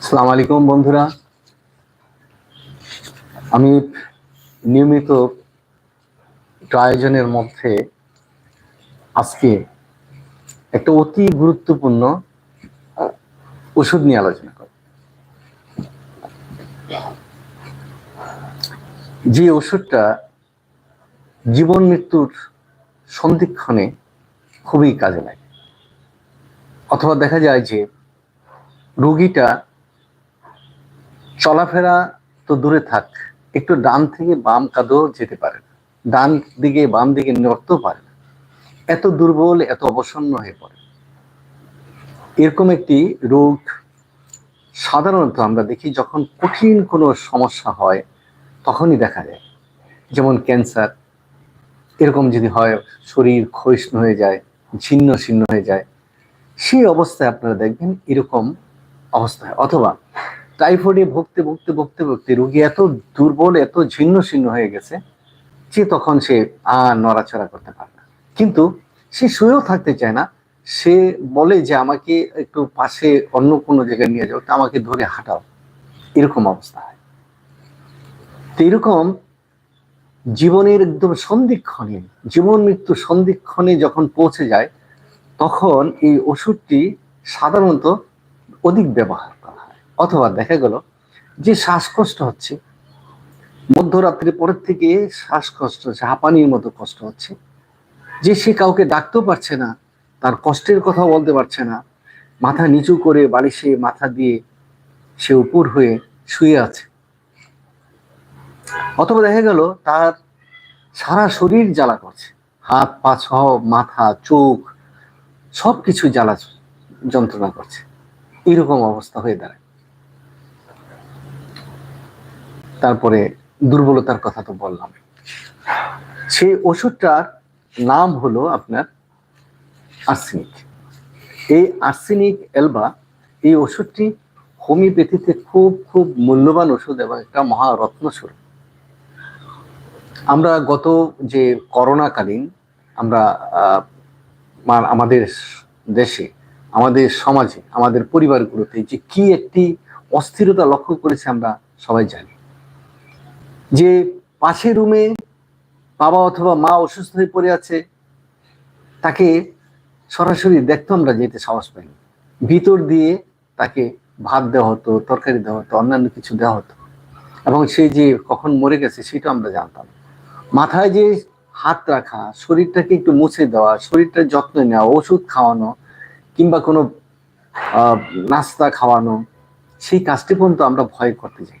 আসসালামু আলাইকুম, বন্ধুরা। আমি নিয়মিত আয়োজনের মধ্যে আজকে একটা অতি গুরুত্বপূর্ণ ওষুধ নিয়ে আলোচনা করব। যে ওষুধটা জীবন মৃত্যুর সন্ধিক্ষণে খুবই কাজে লাগে। অথবা দেখা যায় যে রোগীটা চলাফেরা তো দূরে থাক, একটু ডান থেকে বাম কাঁধেও যেতে পারে না, ডান দিকে বাম দিকে নড়তেও পারে না। এত দুর্বল, এত অবসন্ন হয়ে পড়ে। এরকম একটি রোগ সাধারণত আমরা দেখি যখন কঠিন কোনো সমস্যা হয় তখনই দেখা যায়। যেমন ক্যান্সার, এরকম যদি হয়, শরীর ক্ষয়িষ্ণু হয়ে যায়, ছিন্ন ছিন্ন হয়ে যায় সেই অবস্থায় আপনারা দেখবেন এরকম অবস্থায় অথবা টাইফয়েডে ভুগতে ভুগতে ভুগতে ভুগতে রোগী এত দুর্বল, এত ছিন্ন ছিন্ন হয়ে গেছে যে তখন সে আর নড়াচড়া করতে পারে না। কিন্তু সে শুয়েও থাকতে চায় না। সে বলে যে, আমাকে একটু পাশে অন্য কোনো জায়গায় নিয়ে যাও, তা আমাকে ধরে হাঁটাও। এরকম অবস্থা তো এরকম জীবনের একদম সন্ধিক্ষণে, জীবন মৃত্যু সন্ধিক্ষণে যখন পৌঁছে যায়, তখন এই ওষুধটি সাধারণত অধিক ব্যবহার করা হয়। অথবা দেখা গেল যে শ্বাসকষ্ট হচ্ছে মধ্যরাত্রি পরের থেকে শ্বাসকষ্ট, হাঁপানির মতো কষ্ট হচ্ছে, যে সে কাউকে ডাকতেও পারছে না, তার কষ্টের কথা বলতে পারছে না, মাথা নিচু করে বালিশে মাথা দিয়ে সে উপর হয়ে শুয়ে আছে। অথবা দেখা গেল তার সারা শরীর জ্বালা করছে। হাত, পা সহ মাথা, চোখ সব কিছু জ্বালা যন্ত্রণা করছে। এরকম অবস্থা হয়ে দাঁড়ায়। তারপরে দুর্বলতার কথা তো বললাম। সেই ওষুধটার নাম হলো আপনার আর্সেনিক। এই আর্সেনিক এলবা, এই ওষুধটি হোমিওপ্যাথিতে খুব খুব মূল্যবান ওষুধ এবং একটা মহারত্ন স্বরূপ। আমরা গত যে করোনাকালীন আমরা আমাদের দেশে, আমাদের সমাজে, আমাদের পরিবারগুলোতে যে কি একটি অস্থিরতা লক্ষ্য করেছে আমরা সবাই জানি। যে পাশের রুমে বাবা অথবা মা অসুস্থ হয়ে পড়ে আছে, তাকে সরাসরি দেখতে আমরা যেতে সাহস পাইনি। ভিতর দিয়ে তাকে ভাত দেওয়া হতো, তরকারি দেওয়া হতো, অন্যান্য কিছু দেওয়া হতো। এবং সে যে কখন মরে গেছে সেটা আমরা জানতাম মাথায় যে হাত রাখা, শরীরটাকে একটু মুছে দেওয়া, শরীরটার যত্ন নেওয়া, ওষুধ খাওয়ানো কিংবা কোনো নাস্তা খাওয়ানো, সেই কাজটি পর্যন্ত আমরা ভয় করতে যাই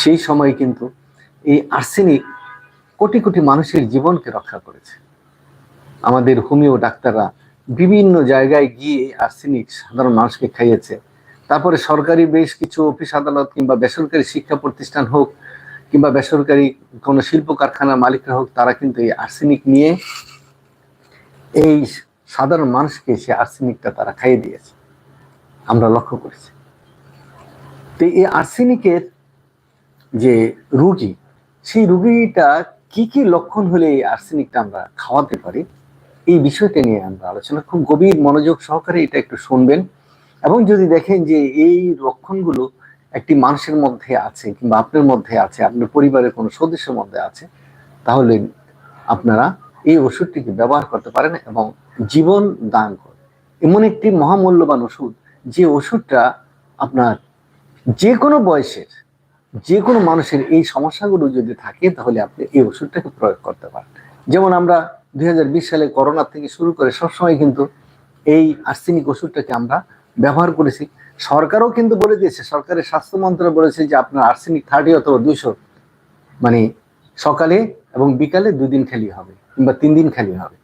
সেই সময় কিন্তু এই আর্সেনিক কোটি কোটি মানুষের জীবনকে রক্ষা করেছে। আমাদের হোমিও ডাক্তাররা বিভিন্ন জায়গায় গিয়ে আর্সেনিক সাধারণ মানুষকে খাইয়েছে। তারপরে সরকারি বেশ কিছু অফিস আদালত কিংবা বেসরকারি শিক্ষা প্রতিষ্ঠান হোক কিংবা বেসরকারি কোনো শিল্প কারখানার মালিকরা হোক, তারা কিন্তু এই আর্সেনিক নিয়ে এই সাধারণ মানুষকে সে আর্সেনিকটা তারা খাইয়ে দিয়েছে। আমরা লক্ষ্য করেছি। তো এই আর্সেনিকের যে রুগী, সেই রুগীটা কি কি লক্ষণ হলে এই আর্সেনিকটা আমরা খাওয়াতে পারি, এই বিষয়টা নিয়ে আমরা আলোচনা খুব গভীর মনোযোগ সহকারে এটা একটু শুনবেন। এবং যদি দেখেন যে এই লক্ষণগুলো একটি মানুষের মধ্যে আছে কিংবা আপনার মধ্যে আছে, আপনার পরিবারের কোনো সদস্যের মধ্যে আছে, তাহলে আপনারা এই ওষুধটিকে ব্যবহার করতে পারেন এবং জীবন দান করে এমন একটি মহামূল্যবান ওষুধ, যে ওষুধটা আপনার যে কোনো বয়সের যে কোনো মানুষের এই সমস্যাগুলো যদি থাকে, তাহলে আপনি এই ওষুধটাকে প্রয়োগ করতে পারেন। যেমন আমরা দু হাজার বিশ সালে করোনা থেকে শুরু করে সবসময় কিন্তু এই আর্সেনিক ওষুধটাকে আমরা ব্যবহার করেছি। সরকারও কিন্তু বলে দিয়েছে, সরকারের স্বাস্থ্য মন্ত্রণালয় বলেছে যে আপনার আর্সেনিক থার্টি অথবা দুইশো মানে সকালে এবং বিকালে দুই দিন খেলি হবে, কিংবা তিন দিন খেলি হবে।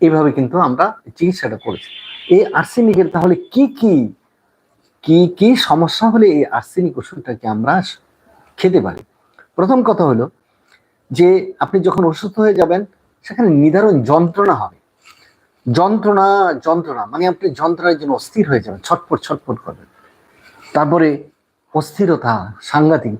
এইভাবে কিন্তু আমরা চিকিৎসাটা করেছি। এই আর্সেনিকের তাহলে কি কি কি কি সমস্যা হলে এই আর্সেনিক ওষুধটাকে আমরা খেতে পারি? প্রথম কথা হলো যে আপনি যখন অসুস্থ হয়ে যাবেন, সেখানে নিদারুণ যন্ত্রণা হবে। যন্ত্রণা যন্ত্রণা মানে আপনি যন্ত্রণার জন্য অস্থির হয়ে যাবেন ছটফট ছটফট করবেন। তারপরে অস্থিরতা, সাংঘাতিক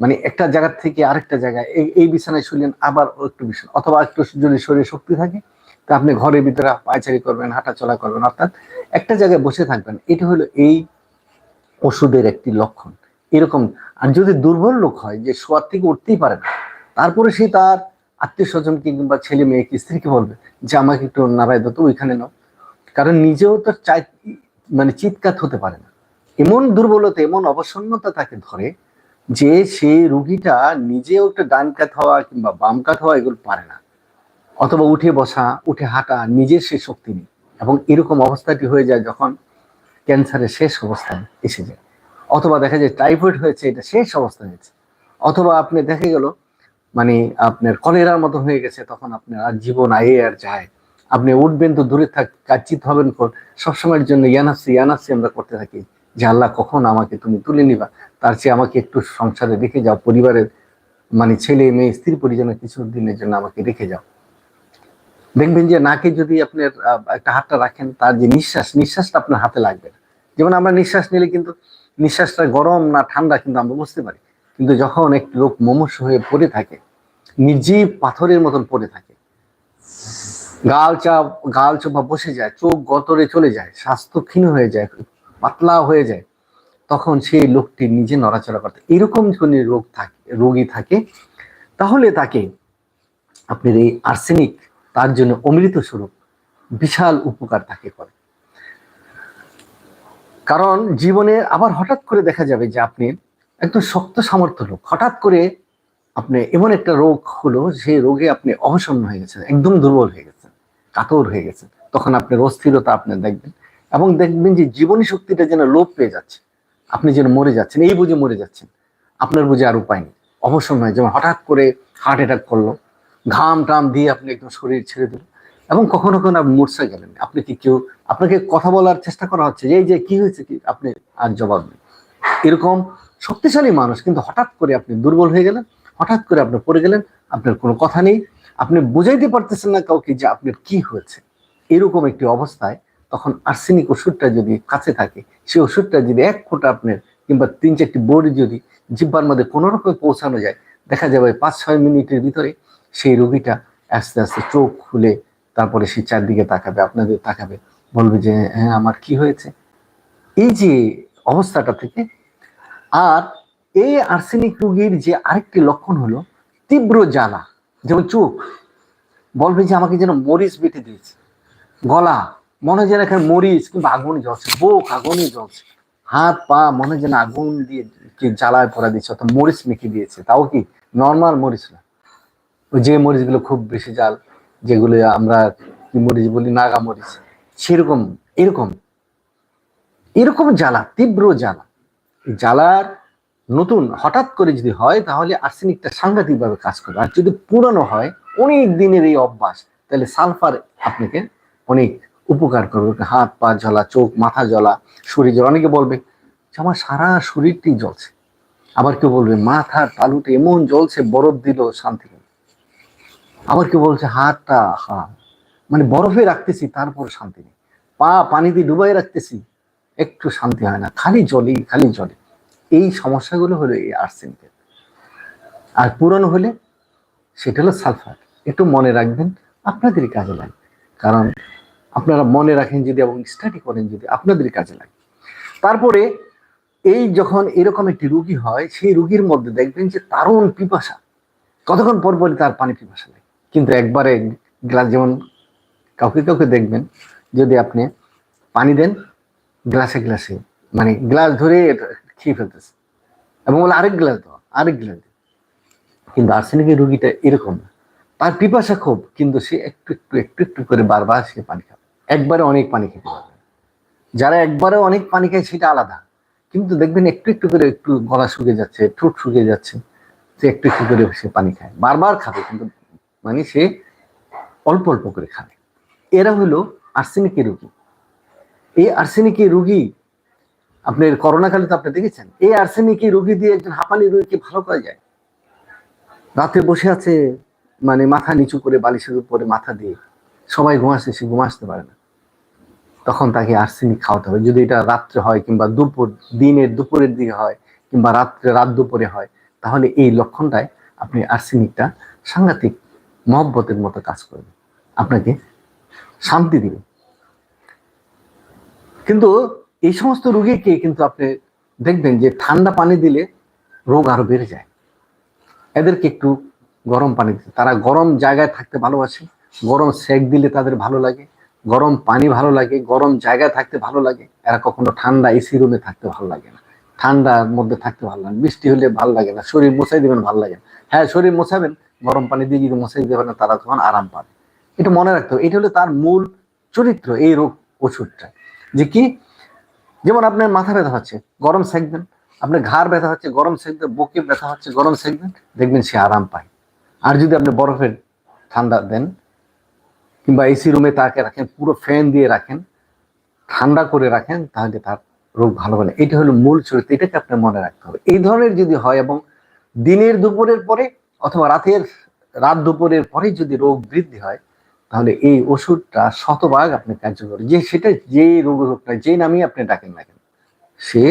মানে একটা জায়গা থেকে আরেকটা জায়গায়, এই এই বিছানায় শুনলেন আবার একটু বিছানা, অথবা একটু যদি শরীরে শক্তি থাকে, তা আপনি ঘরের ভিতরে পায়চারি করবেন, হাঁটাচলা করবেন, অর্থাৎ একটা জায়গায় বসে থাকবেন, এটা হলো এই ওষুধের একটি লক্ষণ। এরকম, আর যদি দুর্বল লোক হয়, যে শোয়ার থেকে উঠতেই পারে না, তারপরে সে তার আত্মীয় স্বজনকে কিংবা ছেলে মেয়েকে, স্ত্রীকে বলবে যে আমাকে একটু নারায় দো তো ওইখানে নাও। কারণ নিজেও তো চাই মানে চিৎকার হতে পারে না। এমন দুর্বলতা, এমন অবসন্নতা তাকে ধরে যে সে রুগীটা নিজেও একটা ডান কাত হওয়া কিংবা বাম কাত হওয়া এগুলো পারে না। অথবা উঠে বসা, উঠে হাঁটা নিজের সে শক্তি নেই। এবং এরকম অবস্থাটি হয়ে যায় যখন ক্যান্সারের শেষ অবস্থায় এসে যায়। অথবা দেখা যায় টাইফয়েড হয়েছে, এটা শেষ অবস্থায় হয়েছে। অথবা আপনি, দেখে গেল মানে আপনার কলেরার মতো হয়ে গেছে, তখন আপনার আর জীবন আয়ে আর যায়। আপনি উঠবেন তো দূরে থাক কাচিত হবেন সবসময়ের জন্য ইয়ানাসি ইয়ানাসি আমরা করতে থাকি। যে আল্লাহ কখন আমাকে তুমি তুলে নিবা? তার চেয়ে আমাকে একটু সংসারে রেখে যাও, পরিবারের মানে ছেলে মেয়ে, স্ত্রী পরিজনের কিছু দিনের জন্য আমাকে রেখে যাও। দেখবেন যে নাকে যদি আপনার একটা হাতটা রাখেন, তার যে নিঃশ্বাস, নিঃশ্বাসটা আপনার হাতে লাগবে যেমন আমরা নিঃশ্বাস নিলে কিন্তু, নিঃশ্বাসটা গরম না ঠান্ডা কিন্তু আমরা বুঝতে পারি। কিন্তু যখন একটি লোক মমস্য হয়ে পড়ে থাকে, নির্জীব পাথরের মতন পড়ে থাকে, গাল চাপ, গাল চোপা বসে যায়, চোখ গতরে চলে যায় স্বাস্থ্য ক্ষীণ হয়ে যায়, পাতলা হয়ে যায়, তখন সেই লোকটি নিজে নড়াচড়া করতে এরকম কোনো রোগ থাকে, রোগী থাকে, তাহলে তাকে আপনার এই আর্সেনিক, তার জন্য অমৃত স্বরূপ বিশাল উপকার তাকে করে। কারণ জীবনে আবার হঠাৎ করে দেখা যাবে যে আপনি একদম শক্ত সামর্থ্য লোক। হঠাৎ করে আপনি এমন একটা রোগ হলো, সেই রোগে আপনি অবসন্ন হয়ে গেছেন, একদম দুর্বল হয়ে গেছেন, কাতর হয়ে গেছেন। তখন আপনার অস্থিরতা আপনি দেখবেন এবং দেখবেন যে জীবনী শক্তিটা যেন লোপ পেয়ে যাচ্ছে। আপনি যেন মরে যাচ্ছেন, এই বুঝে মরে যাচ্ছেন। আপনার বুঝে আর উপায় নেই। অবসন্ন হয় যেমন হঠাৎ করে হার্ট অ্যাটাক করল, ঘাম টাম দিয়ে আপনি একদম শরীর ছেড়ে দিল এবং কখনো কখনো আপনি মূর্ছা গেলেন। আপনি কি কেউ, আপনাকে কথা বলার চেষ্টা করা হচ্ছে এই যে, কি হয়েছে? কি আপনি আর জবাব নেই এরকম শক্তিশালী মানুষ, কিন্তু হঠাৎ করে আপনি দুর্বল হয়ে গেলেন, হঠাৎ করে আপনি পড়ে গেলেন, আপনার কোনো কথা নেই, আপনি বুঝাইতে পারতেছেন না কাউকে যে আপনার কি হয়েছে। এরকম একটি অবস্থায় তখন আর্সেনিক ওষুধটা যদি কাছে থাকে, সেই ওষুধটা যদি এক ফোঁটা আপনার কিংবা তিন চারটি বোর্ড যদি জিব্বার মধ্যে কোনো রকমে পৌঁছানো যায়, দেখা যাবে পাঁচ ছয় মিনিটের ভিতরে সেই রোগীটা আস্তে আস্তে চোখ খুলে তারপরে সে চারদিকে তাকাবে, আপনাদের তাকাবে, বলবে যে হ্যাঁ আমার কি হয়েছে? এই যে অবস্থাটা থেকে আর এই আর্সেনিক রোগীর যে আরেকটি লক্ষণ হলো তীব্র জ্বালা। যেমন চোখ বলবে যে আমাকে যেন মরিচ বেটে দিয়েছে। গলা, মনে যেন এখানে মরিচ কিংবা আগুন জ্বলছে। বুক, আগুনই জ্বলছে। হাত, পা, মনে যেন আগুন দিয়ে কি জ্বালায় পড়া দিচ্ছে অর্থাৎ মরিচ মেখে দিয়েছে। তাও কি? নর্মাল মরিচ না। যে মরিচগুলো খুব বেশি জাল যেগুলো আমরা কি মরিচ বলি? নাগা মরিচ। সেরকম, এরকম। এরকম জ্বালা, তীব্র জ্বালা। জ্বালার নতুন, হঠাৎ করে যদি হয়, তাহলে আর্সেনিকটা সাংঘাতিকভাবে কাজ করবে। আর যদি পুরানো হয়, অনেক দিনের এই অভ্যাস, তাহলে সালফার আপনাকে অনেক উপকার করবে। হাত, পা জ্বলা, চোখ, মাথা জ্বলা, শরীর জ্বলা, অনেকে বলবে যে আমার সারা শরীরটি জ্বলছে। আবার কেউ বলবে, মাথার তালুতে এমন জ্বলছে, বরফ দিল শান্তি। আবার কেউ বলছে, হাতটা, হা মানে বরফে রাখতেছি, তারপর শান্তি নেই। পা পানি দিয়ে ডুবাই রাখতেছি একটু শান্তি হয় না, খালি জলই খালি জলে। এই সমস্যাগুলো হলো এই আর্সেনিকের আর পুরনো হলে সেটা হলো সালফার। একটু মনে রাখবেন আপনাদেরই কাজে লাগবে। কারণ আপনারা মনে রাখেন যদি এবং স্টাডি করেন যদি আপনাদেরই কাজে লাগে তারপরে এই যখন এরকম একটি রুগী হয়, সেই রুগীর মধ্যে দেখবেন যে দারুণ পিপাসা। কতক্ষণ পর পরই তার পানি পিপাসা লাগে। কিন্তু একবারে গ্লাস যেমন কাউকে কাউকে দেখবেন, যদি আপনি পানি দেন গ্লাসে গ্লাসে মানে গ্লাস ধরে খেয়ে ফেলতেছে। এবং বলে, আরেক গ্লাস দাও, আরেক গ্লাস কিন্তু আর্সেনিকের রুগীটা এরকম না। তার পিপাসা খুব, কিন্তু সে একটু একটু একটু একটু করে বারবার সে পানি খাবে একবারে অনেক পানি খেতে পারবে যারা একবারে অনেক পানি খায়, সেটা আলাদা। কিন্তু দেখবেন একটু একটু করে একটু গলা শুকিয়ে যাচ্ছে, ঠোঁট শুকিয়ে যাচ্ছে, সে একটু একটু করে সে পানি খায়। বারবার খাবে, কিন্তু মানে সে অল্প অল্প করে খাবে। এরা হলো আর্সেনিকের রুগী। এই আর্সেনিকের রুগী আপনার করোনাকালে তো আপনি দেখেছেন, এই আর্সেনিকের রুগী দিয়ে একজন হাঁপানি রুগীকে ভালো করা যায়? রাতে বসে আছে মানে মাথা নিচু করে বালিশের উপরে মাথা দিয়ে, সবাই ঘুমাচ্ছে সে ঘুমাসতে পারে না। তখন তাকে আর্সেনিক খাওয়াতে হবে। যদি এটা রাত্রে হয় কিংবা দুপুর, দিনের দুপুরের দিকে হয়, কিংবা রাত্রে, রাত দুপুরে হয়, তাহলে এই লক্ষণটায় আপনি আর্সেনিকটা সাংঘাতিক মহব্বতের মতো কাজ করবে আপনাকে শান্তি দিবে। কিন্তু এই সমস্ত রোগীকে কিন্তু আপনি দেখবেন যে ঠান্ডা পানি দিলে রোগ আরও বেড়ে যায়। এদেরকে একটু গরম পানি দিতে। তারা গরম জায়গায় থাকতে ভালোবাসে। গরম সেক দিলে তাদের ভালো লাগে। গরম পানি ভালো লাগে। গরম জায়গায় থাকতে ভালো লাগে। এরা কখনো ঠান্ডা এসি রুমে থাকতে ভালো লাগে না। ঠান্ডার মধ্যে থাকতে ভালো লাগে বৃষ্টি হলে ভালো লাগে না। শরীর মোছাই দেবেন, ভালো লাগে না। হ্যাঁ শরীর মোছাবেন। গরম পানি দিয়ে যদি মোছাই দিতে পারেন, তারা তখন আরাম পাবে। এটা মনে রাখতে হবে। এটা হলো তার মূল চরিত্র। এই রোগ ওষুধটা যে কি? যেমন আপনার মাথা ব্যথা হচ্ছে, গরম সেকবেন আপনার ঘাড় ব্যথা হচ্ছে, গরম সেকবেন বুকে ব্যথা হচ্ছে, গরম সেকবেন দেখবেন সে আরাম পায়। আর যদি আপনি বরফের ঠান্ডা দেন, কিংবা এসি রুমে তাকে রাখেন, পুরো ফ্যান দিয়ে রাখেন, ঠান্ডা করে রাখেন, তাহলে তার রোগ ভালো হবে না। এটা হলো মূল চরিত্র, এটাকে আপনার মনে রাখতে হবে। এই ধরনের যদি হয় এবং দিনের দুপুরের পরে অথবা রাতের, রাত দুপুরের পরে যদি রোগ বৃদ্ধি হয় তাহলে এই ওষুধটা শতভাগ আপনি কার্যকর। যে সেটা যে রোগ না যে নামই আপনি ডাকেন না কেন, সে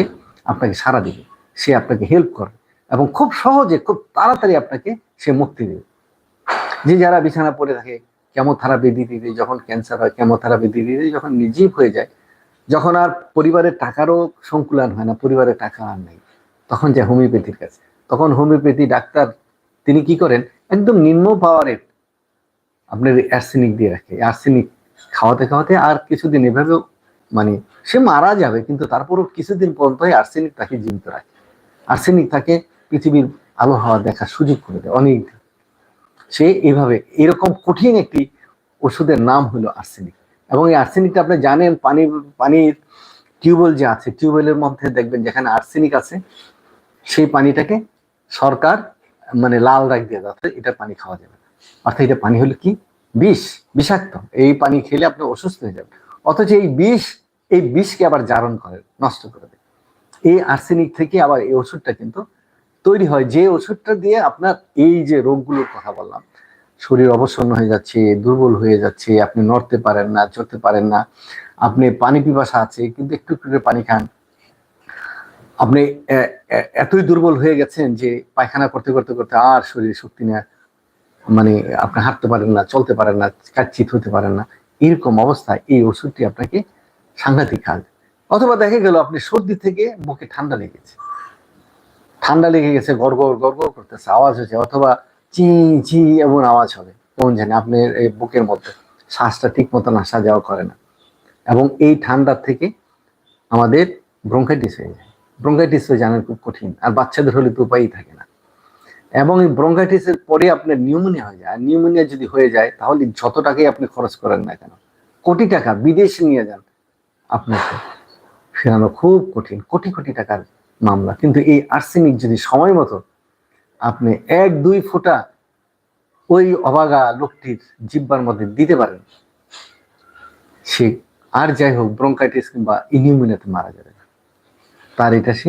আপনাকে সারা দিবে, সে আপনাকে হেল্প করবে এবং খুব সহজে, খুব তাড়াতাড়ি আপনাকে সে মুক্তি দেবে। যে যারা বিছানা পড়ে থাকে কেমোথেরাপি দিতে দিতে যখন ক্যান্সার হয় কেমোথেরাপি দিতে দিতে যখন নির্জীব হয়ে যায়, যখন আর পরিবারের টাকারও সংকুলান হয় না, পরিবারের টাকা আর নেই, তখন যায় হোমিওপ্যাথির কাছে তখন হোমিওপ্যাথি ডাক্তার তিনি কি করেন? একদম নিম্ন পাওয়ারের আপনার অ্যার্সেনিক দিয়ে রাখে অ্যার্সেনিক খাওয়াতে খাওয়াতে আর কিছুদিন এভাবেও মানে সে মারা যাবে, কিন্তু তারপরও কিছুদিন পর্যন্ত আর্সেনিক তাকে জীবিত রাখে। আর্সেনিক তাকে পৃথিবীর আলো হাওয়া দেখার সুযোগ করে দেয় অনেক। সে এইভাবে এরকম কঠিন একটি ওষুধের নাম হলো আর্সেনিক এবং এই আর্সেনিকটা আপনি জানেন, পানি, পানির টিউবওয়েল যে আছে, টিউবওয়েলের মধ্যে দেখবেন যেখানে আর্সেনিক আছে, সেই পানিটাকে সরকার মানে লাল রাখ দিয়ে যাচ্ছে এটা পানি খাওয়া যাবে অর্থাৎ এটা পানি হলো কি? বিষ, বিষাক্ত। এই পানি খেলে আপনি অসুস্থ হয়ে যাবেন। অথচ এই বিষ, এই বিষকে আবার জারণ করে, নষ্ট করে দেয়। এই আর্সেনিক থেকে আবার এই ওষুধটা কিন্তু তৈরি হয়। যে ওষুধটা দিয়ে আপনার এই যে রোগগুলোর কথা বললাম, শরীর অবসন্ন হয়ে যাচ্ছে, দুর্বল হয়ে যাচ্ছে, আপনি নড়তে পারেন না, চড়তে পারেন না, আপনি পানি পিপাসা আছে, কিন্তু একটু একটু করে পানি খান। আপনি এতই দুর্বল হয়ে গেছেন যে পায়খানা করতে করতে করতে আর শরীরে শক্তি নেয় মানে আপনি হাঁটতে পারেন না, চলতে পারেন না কাচ্চিত হতে পারেন না, এরকম অবস্থায় এই ওষুধটি আপনাকে সাংঘাতিক কাজ। অথবা দেখা গেল আপনি সর্দি থেকে বুকে ঠান্ডা লেগেছে। ঠান্ডা লেগে গেছে গড়গড় গড়গড় করতেছে, আওয়াজ হচ্ছে অথবা চি চি এমন আওয়াজ হবে। কেমন জানি আপনার এই বুকের মধ্যে শ্বাসটা ঠিক মতন আসা যাওয়া করে না। এবং এই ঠান্ডার থেকে আমাদের ব্রঙ্কাইটিস হয়ে যায়। ব্রঙ্কাইটিস হয়ে জানার খুব কঠিন। আর বাচ্চাদের হলে তো উপায়ই থাকে না। এবং এই ব্রঙ্কাইটিসের পরে আপনার নিউমোনিয়া হয়ে যায়। আর নিউমোনিয়া যদি হয়ে যায়, তাহলে যত টাকাই আপনি খরচ করেন না কেন? কোটি টাকা বিদেশে নিয়ে যান আপনাকে। ফেরানো খুব কঠিন, কোটি কোটি টাকার মামলা। কিন্তু এই আর্সেনিক যদি সময় মতো আপনি এক, দুই ফোঁটা ওই অবাগা লোকটির জিব্বার মধ্যে দিতে পারেন, সে আর যাই হোক ব্রঙ্কাইটিস কিংবা ইনিউমিনাতে মারা যাবে। তার এটা সে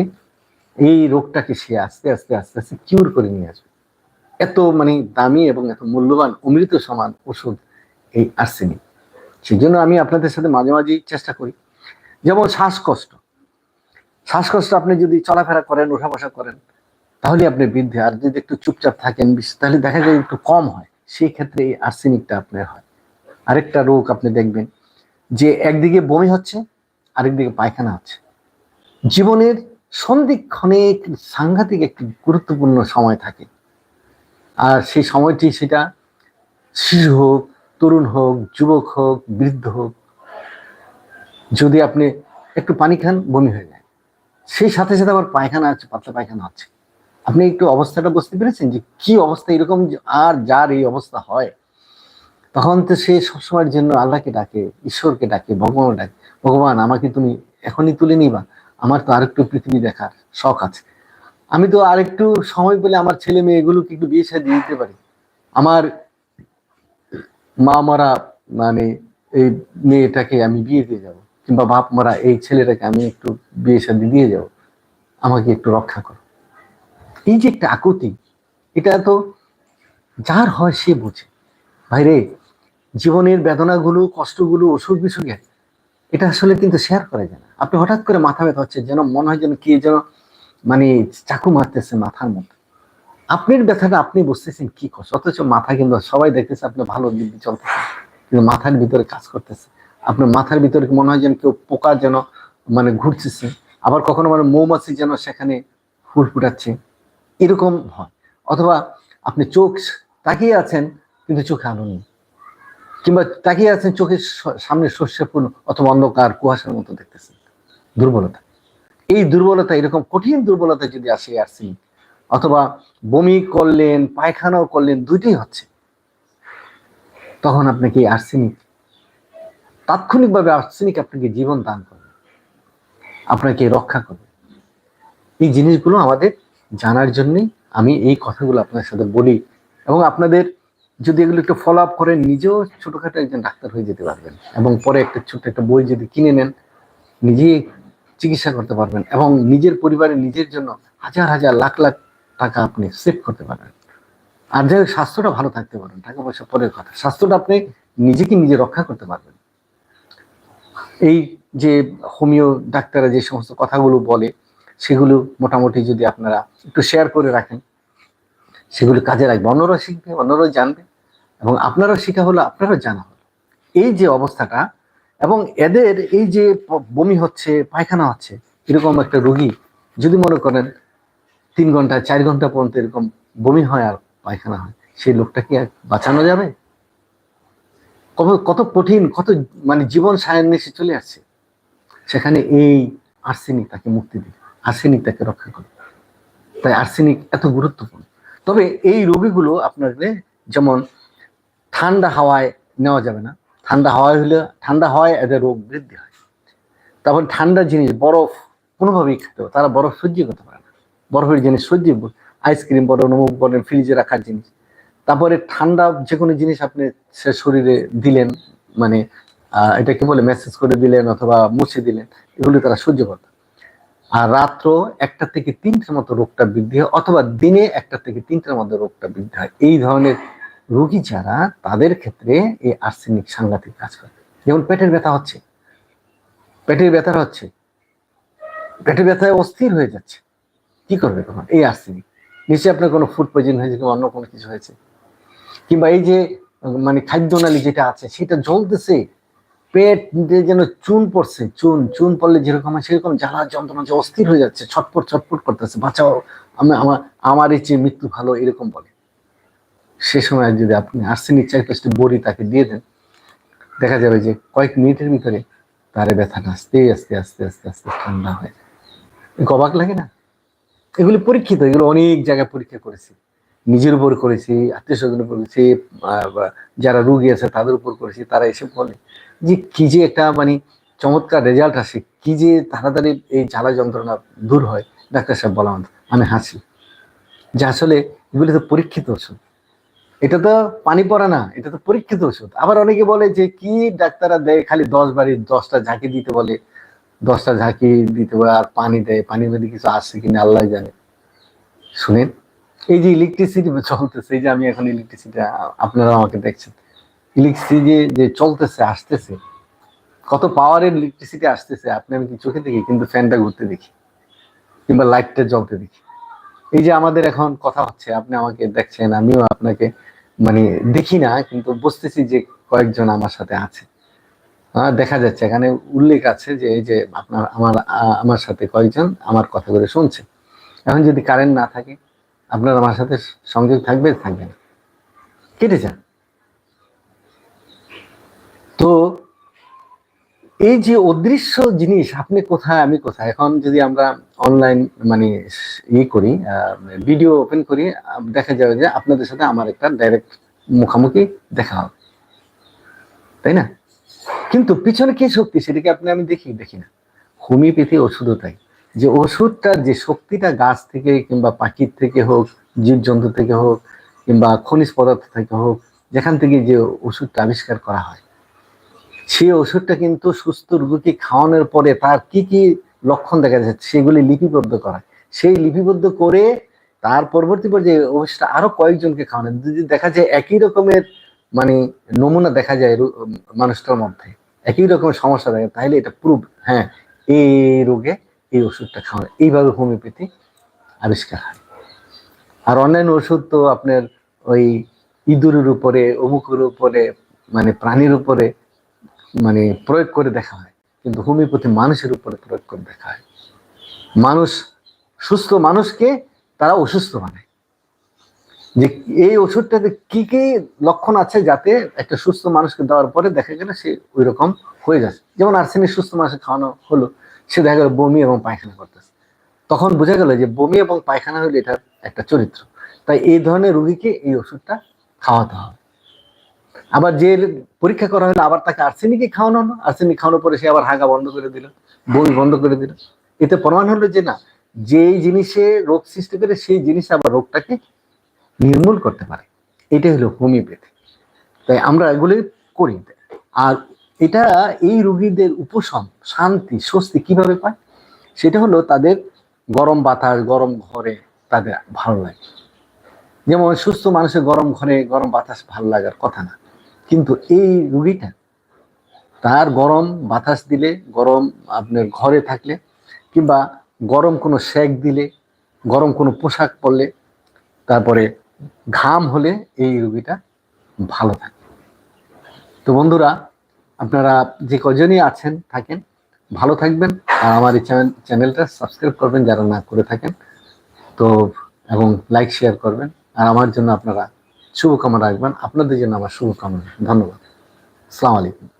এই রোগটাকে সে আস্তে আস্তে আস্তে আস্তে কিউর করে নিয়ে আসবে। এত মানে দামি এবং এত মূল্যবান অমৃত সমান ওষুধ এই আর্সেনিক। সেই জন্য আমি আপনাদের সাথে মাঝে মাঝেই চেষ্টা করি। যেমন শ্বাসকষ্ট। শ্বাসকষ্ট আপনি যদি চলাফেরা করেন ওঠা বসা করেন, তাহলে আপনি বৃদ্ধি। আর যদি একটু চুপচাপ থাকেন তাহলে দেখা যায় একটু কম হয়। সেই ক্ষেত্রে এই আর্সেনিকটা আপনার হয়। আরেকটা রোগ আপনি দেখবেন যে একদিকে বমি হচ্ছে, আরেকদিকে পায়খানা হচ্ছে। জীবনের সন্ধিক্ষণে সাংঘাতিক একটি গুরুত্বপূর্ণ সময় থাকে। আর সেই সময়টি সেটা শিশু হোক, তরুণ হোক, যুবক হোক, বৃদ্ধ হোক, যদি আপনি একটু পানি খান, বমি হয়ে যায়। সেই সাথে সাথে আবার পায়খানা আছে, পাতলা পায়খানা আছে। আপনি একটু অবস্থাটা বুঝতে পেরেছেন যে কি অবস্থা, এরকম আর যার এই অবস্থা হয়? তখন তো সে সবসময়ের জন্য আল্লাহকে ডাকে, ঈশ্বরকে ডাকে ভগবান ডাকে, ভগবান, আমাকে তুমি এখনই তুলে নিবা। আমার তো আরেকটু পৃথিবী দেখার শখ আছে। আমি তো আরেকটু সময় পেলে আমার ছেলে মেয়ে এগুলোকে একটু বিয়ে সাথে দিয়ে দিতে পারি। আমার মা মারা মানে এই মেয়েটাকে আমি বিয়ে দিয়ে যাব, কিংবা বাপ মারা এই ছেলেটাকে আমি একটু বিয়ে সাথে দিয়ে যাব। আমাকে একটু রক্ষা করো। এই যে একটা আকুতি, এটা তো যার হয় সে বোঝে। ভাইরে, জীবনের বেদনাগুলো, কষ্টগুলো অসুখ বিসুখের এটা আসলে কিন্তু শেয়ার করা যায় না। আপনি হঠাৎ করে মাথা ব্যথা হচ্ছে, যেন মনে হয় যেন কে যেন মানে চাকু মারতেছে মাথার মধ্যে। আপনার ব্যথাটা আপনি বুঝতেছেন কি কষ্ট অথচ মাথা কিন্তু সবাই দেখতেছে আপনি ভালো দিব্যি চলতেছে কিন্তু মাথার ভিতরে কাজ করতেছে। আপনার মাথার ভিতরে মনে হয় যেন কেউ পোকা যেন মানে ঘুরতেছে। আবার কখনো মানে মৌমাছি যেন সেখানে ফুল ফুটাচ্ছে। এরকম হয়। অথবা আপনি চোখ তাকিয়ে আছেন, কিন্তু চোখে আলো নেই। কিংবা তাকিয়ে আছেন চোখের সামনে শস্য ফুল অথবা অন্ধকার কুয়াশার মতো দেখতেছেন। দুর্বলতা। এই দুর্বলতা, এরকম কঠিন দুর্বলতা যদি আসে আসি, অথবা বমি করলেন, পায়খানাও করলেন, দুইটাই হচ্ছে। তখন আপনাকে আর্সেনিক? তাৎক্ষণিকভাবে আর্সেনিক আপনাকে জীবন দান করবে। আপনাকে রক্ষা করবে। এই জিনিসগুলো আমাদের জানার জন্যই আমি এই কথাগুলো আপনার সাথে বলি এবং আপনাদের যদি এগুলো একটু ফলো আপ করেন নিজেও ছোটখাটো একজন ডাক্তার হয়ে যেতে পারবেন এবং পরে একটা ছোট্ট একটা বই যদি কিনে নেন, নিজেই চিকিৎসা করতে পারবেন এবং নিজের পরিবারে নিজের জন্য হাজার হাজার লাখ লাখ টাকা আপনি সেভ করতে পারবেন। আর যাই স্বাস্থ্যটা ভালো থাকতে পারেন টাকা পয়সা পরের কথা। স্বাস্থ্যটা আপনি নিজেকে নিজে রক্ষা করতে পারবেন। এই যে হোমিও ডাক্তাররা যে সমস্ত কথাগুলো বলে, সেগুলো মোটামুটি যদি আপনারা একটু শেয়ার করে রাখেন, সেগুলো কাজে লাগবে। অন্যরাও শিখবে, অন্যরাও জানবে। এবং আপনারও শেখা হলো, আপনারও জানা হলো। এই যে অবস্থাটা, এবং এদের এই যে বমি হচ্ছে, পায়খানা হচ্ছে, এরকম একটা রোগী যদি মনে করেন তিন ঘণ্টা, চার ঘণ্টা পর্যন্ত এরকম বমি হয় আর পায়খানা হয়, সেই লোকটা কি আর বাঁচানো যাবে? কত কত কঠিন, কত মানে জীবন সায়ান্বেষে চলে আসছে। সেখানে এই আর্সেনিক তাকে মুক্তি দিবে, আর্সেনিক তাকে রক্ষা করবে। তাই আর্সেনিক এত গুরুত্বপূর্ণ। তবে এই রোগীগুলো আপনাকে যেমন ঠান্ডা হাওয়ায় নেওয়া যাবে না। ঠান্ডা হাওয়ায় হলে, ঠান্ডা হাওয়ায় এদের রোগ বৃদ্ধি হয়। তারপর ঠান্ডা জিনিস, বরফ কোনোভাবেই খেতে তারা বরফ সহ্য করতে পারে না। বরফের জিনিস সহ্য আইসক্রিম বলেন, অমুক বলেন, ফ্রিজে রাখার জিনিস। তারপরে ঠান্ডা যে কোনো জিনিস আপনি সে শরীরে দিলেন মানে এটা কি বলে মেসেজ করে দিলেন অথবা মুছে দিলেন, এগুলি তারা সহ্য করতে আর রাত্র একটা থেকে তিনটার মতো রোগটা বৃদ্ধি হয়, অথবা দিনে একটা থেকে তিনটার মধ্যে রোগটা বৃদ্ধি হয়। এই ধরনের রোগী যারা, তাদের ক্ষেত্রে এই আর্সেনিক সাংঘাতিক কাজ করে। যেমন পেটের ব্যথা হচ্ছে। পেটের ব্যথা হচ্ছে। পেটের ব্যথায় অস্থির হয়ে যাচ্ছে। কি করবে তখন? এই আর্সেনিক। নিশ্চয়ই আপনার কোনো ফুড পয়জন হয়েছে কিংবা অন্য কোনো কিছু হয়েছে। কিংবা এই যে মানে খাদ্যনালী যেটা আছে, সেটা জ্বলতেছে। পেট যেন চুন পড়ছে, চুন চুন পড়লে যেরকম হয় সেরকম জ্বালা, যন্ত্রণা যে অস্থির হয়ে যাচ্ছে ছটপট ছটপট করতেছে, বাঁচাও, আমি আমার আমার এই চেয়ে মৃত্যু ভালো, এরকম বলে। সে সময় যদি আপনি আর্সেনিক চার পাঁচটি বড়ি তাকে দিয়ে দেন, দেখা যাবে যে কয়েক মিনিটের ভিতরে তার এই ব্যথাটা আস্তে আস্তে আস্তে আস্তে আস্তে ঠান্ডা হয় অবাক লাগে না? এগুলি পরীক্ষিত, এগুলো অনেক জায়গায় পরীক্ষা করেছি। নিজের উপর করেছি, আত্মীয় স্বজনের উপর করেছি যারা রুগী আছে তাদের উপর করেছি, তারা এসে বলে যে কি যে একটা মানে চমৎকার রেজাল্ট আসে, কি যে তাড়াতাড়ি এই জ্বালা যন্ত্রণা দূর হয়। ডাক্তার সাহেব বলা আমি হাসি। যে আসলে এগুলি তো পরীক্ষিত ওষুধ। এটা তো পানি পড়া না, এটা তো পরীক্ষিত ওষুধ। আবার অনেকে বলে যে, কি ডাক্তাররা দেয়? খালি দশ বাড়ি, দশটা ঝাঁকি দিতে বলে। দশটা ঝাঁকি দিতে বলে, আর পানি দেয়। পানির মধ্যে কিছু আসছে কিনা আল্লাহ জানে। শুনেন, এই যে ইলেকট্রিসিটি চলতেছে, এই যে আমি এখন ইলেকট্রিসিটি আপনারা আমাকে দেখছেন। ইলেকট্রিসিটি যে চলতেছে, আসতেছে, কত পাওয়ারের ইলেকট্রিসিটি আসতেছে, আপনি আমি চোখে দেখি? কিন্তু ফ্যানটা ঘুরতে দেখি, কিংবা লাইটটা জ্বলতে দেখি। এই যে আমাদের এখন কথা হচ্ছে, আপনি আমাকে দেখছেন, আমিও আপনাকে মানে দেখি না, কিন্তু বুঝতেছি যে কয়েকজন আমার সাথে আছে। দেখা যাচ্ছে, এখানে উল্লেখ আছে যে এই যে আপনার, আমার আমার সাথে কয়েকজন আমার কথা করে শুনছে। এখন যদি কারেন্ট না থাকে, আপনার আমার সাথে সংযোগ থাকবে থাকবে না। কেটে যান তো এই যে অদৃশ্য জিনিস, আপনি কোথায়, আমি কোথায়? এখন যদি আমরা অনলাইন মানে ই করি ভিডিও ওপেন করি দেখা যাবে যে আপনাদের সাথে আমার একটা ডাইরেক্ট মুখামুখি দেখা হবে। তাই না? কিন্তু পিছনে কি শক্তি? সেটাকে আপনি, আমি দেখি দেখি না। হোমিওপ্যাথি ওষুধও তাই। যে ওষুধটার যে শক্তিটা গাছ থেকে কিংবা পাখির থেকে হোক, জীবজন্তু থেকে হোক, কিংবা খনিজ পদার্থ থেকে হোক, যেখান থেকে যে ওষুধটা আবিষ্কার করা হয় সেই ওষুধটা কিন্তু সুস্থ রোগীকে খাওয়ানোর পরে তার কি কি লক্ষণ দেখা যাচ্ছে সেগুলি লিপিবদ্ধ করা। সেই লিপিবদ্ধ করে তার পরবর্তী পর্যায়ে ওষুধটা আরও কয়েকজনকে খাওয়ানো। যদি দেখা যায় একই রকমের মানে নমুনা দেখা যায় মানুষটার মধ্যে, একই রকমের সমস্যা থাকে তাহলে এটা প্রুভ হ্যাঁ এই রোগে এই ওষুধটা খাওয়ানো। এইভাবে হোমিওপ্যাথি আবিষ্কার হয়। আর অন্যান্য ওষুধ তো আপনার ওই ইঁদুরের উপরে, অমুকের উপরে মানে প্রাণীর উপরে মানে প্রয়োগ করে দেখা হয়। কিন্তু হোমিওপ্যাথি মানুষের উপরে প্রয়োগ করে দেখা হয়। মানুষ, সুস্থ মানুষকে তারা অসুস্থ বানায়। যে এই ওষুধটাতে কি কি লক্ষণ আছে যাতে একটা সুস্থ মানুষকে দেওয়ার পরে দেখা গেলে সে ওই রকম হয়ে যাচ্ছে যেমন আর্সেনিক সুস্থ মানুষকে খাওয়ানো হলো, সে দেখা গেল বমি এবং পায়খানা করতেছে। তখন বোঝা গেল যে বমি এবং পায়খানা হলো এটার একটা চরিত্র। তাই এই ধরনের রুগীকে এই ওষুধটা খাওয়াতে হবে। আবার যে পরীক্ষা করা হলো, আবার তাকে আর্সেনিকই খাওয়ানো হলো। আর্সেনিক খাওয়ানোর পরে সে আবার হাগা বন্ধ করে দিল, বমি বন্ধ করে দিল। এতে প্রমাণ হলো যে না, যেই জিনিসে রোগ সৃষ্টি করে, সেই জিনিস আবার রোগটাকে নির্মূল করতে পারে। এটাই হলো হোমিওপ্যাথি। তাই আমরা এগুলি করি। আর এটা এই রোগীদের উপশম, শান্তি, স্বস্তি কীভাবে পায়? সেটা হলো তাদের গরম বাতাস, গরম ঘরে তাদের ভালো লাগে। যেমন সুস্থ মানুষের গরম ঘরে গরম বাতাস ভালো লাগার কথা না। কিন্তু এই রুগীটা তার গরম বাতাস দিলে, গরম আপনার ঘরে থাকলে, কিংবা গরম কোনো সেক দিলে, গরম কোনো পোশাক পরলে, তারপরে ঘাম হলে এই রুগীটা ভালো থাকে। তো বন্ধুরা, আপনারা যে কজনই আছেন, থাকেন, ভালো থাকবেন, আর আমার এই চ্যানেলটা সাবস্ক্রাইব করবেন যারা না করে থাকেন। তো, এবং লাইক শেয়ার করবেন, আর আমার জন্য আপনারা শুভকামনা রাখবেন। আপনাদের জন্য আমার শুভকামনা। ধন্যবাদ। আসসালামু আলাইকুম।